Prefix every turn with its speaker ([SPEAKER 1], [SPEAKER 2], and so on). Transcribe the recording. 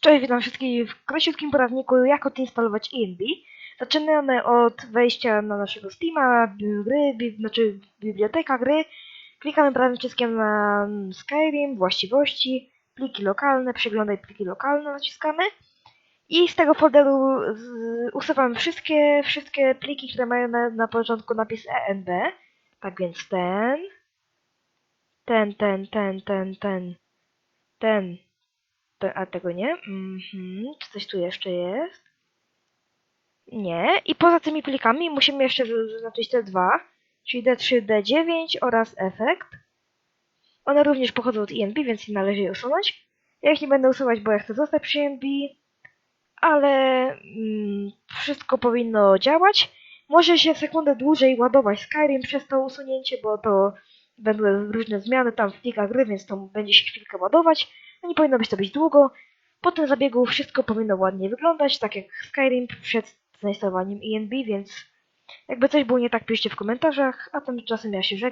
[SPEAKER 1] Cześć, witam wszystkich w króciutkim poradniku jak odinstalować ENB. Zaczynamy od wejścia na naszego Steama, gry, bi, znaczy biblioteka gry. Klikamy prawym przyciskiem na Skyrim, właściwości, pliki lokalne, przeglądaj pliki lokalne naciskamy. I z tego folderu usuwamy wszystkie, wszystkie pliki, które mają na, na początku napis ENB. Tak więc ten, ten, ten, ten, ten, ten, ten, te, a tego nie. Mhm. Czy coś tu jeszcze jest? Nie. I poza tymi plikami musimy jeszcze zaznaczyć te dwa, czyli D3, D9 oraz efekt. One również pochodzą od ENB, więc nie należy je usunąć. Ja ich nie będę usuwać, bo ja chcę zostać przy ENB, ale mm, wszystko powinno działać. Może się sekundę dłużej ładować Skyrim przez to usunięcie, bo to będą różne zmiany tam w plikach gry, więc to będzie się chwilkę ładować. Nie powinno być to być długo. Po tym zabiegu wszystko powinno ładnie wyglądać, tak jak Skyrim przed zainstalowaniem ENB, więc jakby coś było nie tak, piszcie w komentarzach, a tymczasem ja się żegnam.